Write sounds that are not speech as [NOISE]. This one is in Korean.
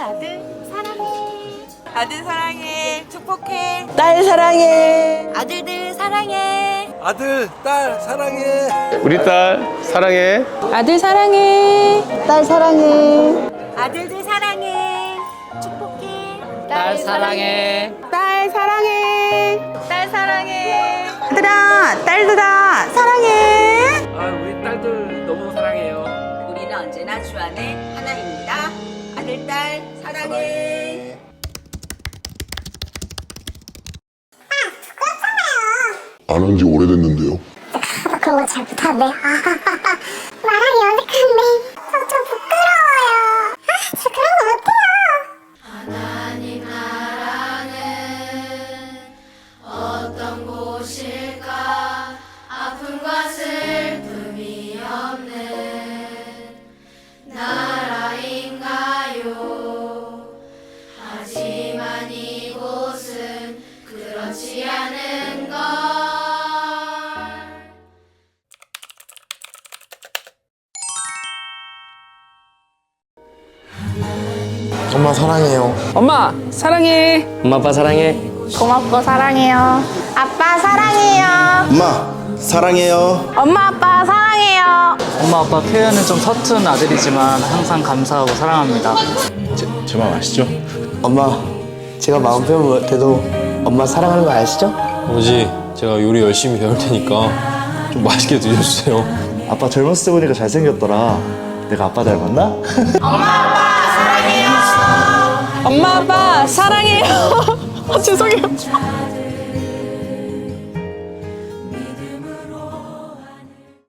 아들 사랑해. 아들 사랑해. 축복해. 딸 사랑해. 아들들 사랑해. 아들, 딸 사랑해. 우리 딸 사랑해. 아들 사랑해. 딸 사랑해. 아들들 사랑해. 축복해. 딸 사랑해. 딸 사랑해. 딸 사랑해. 아들아, 딸들아, 사랑해. 아, 우리 딸들 너무 사랑해요. 우리는 언제나 주 안에 하나입니다. 아들, 딸 사랑해. 안 한 지 오래됐는데요. 그런 거 잘 못하네. [LAUGHS] 말하기 어색한데. 저 좀 부끄러워요. 아, 저 그런 거 못해요. 엄마 사랑해요. 엄마, 사랑해. 엄마, 아빠 사랑해. 고맙고 사랑해요. 아빠 사랑해요. 엄마 사랑해요. 엄마 아빠 사랑해요. 엄마 아빠 표현은 좀 서툰 아들이지만 항상 감사하고 사랑합니다. 제 마음 아시죠? 엄마, 제가 마음 표현 못해도 엄마 사랑하는 거 아시죠? 아버지, 제가 요리 열심히 배울 테니까 좀 맛있게 드셔주세요. 아빠 젊었을 때 보니까 잘생겼더라. 내가 아빠 닮았나? 엄마 아빠 사랑해요. [LAUGHS] 아, 죄송해요.